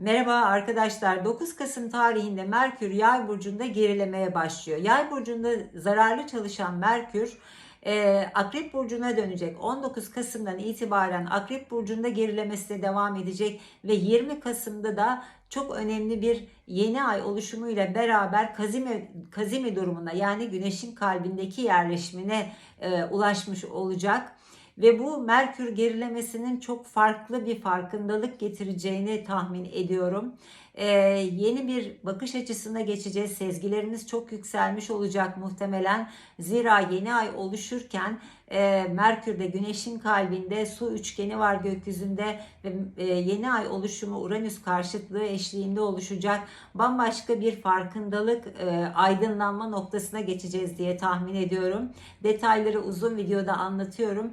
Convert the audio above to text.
Merhaba arkadaşlar. 9 Kasım tarihinde Merkür Yay burcunda gerilemeye başlıyor. Yay burcunda zararlı çalışan Merkür e, Akrep burcuna dönecek. 19 Kasım'dan itibaren Akrep burcunda gerilemesine devam edecek ve 20 Kasım'da da çok önemli bir yeni ay oluşumuyla beraber Kazime Kazime durumuna yani Güneş'in kalbindeki yerleşimine e, ulaşmış olacak ve bu Merkür gerilemesinin çok farklı bir farkındalık getireceğini tahmin ediyorum. Ee, yeni bir bakış açısına geçeceğiz. Sezgilerimiz çok yükselmiş olacak muhtemelen. Zira yeni ay oluşurken e, Merkür'de Güneş'in kalbinde su üçgeni var gökyüzünde ve e, yeni ay oluşumu Uranüs karşıtlığı eşliğinde oluşacak. Bambaşka bir farkındalık, e, aydınlanma noktasına geçeceğiz diye tahmin ediyorum. Detayları uzun videoda anlatıyorum.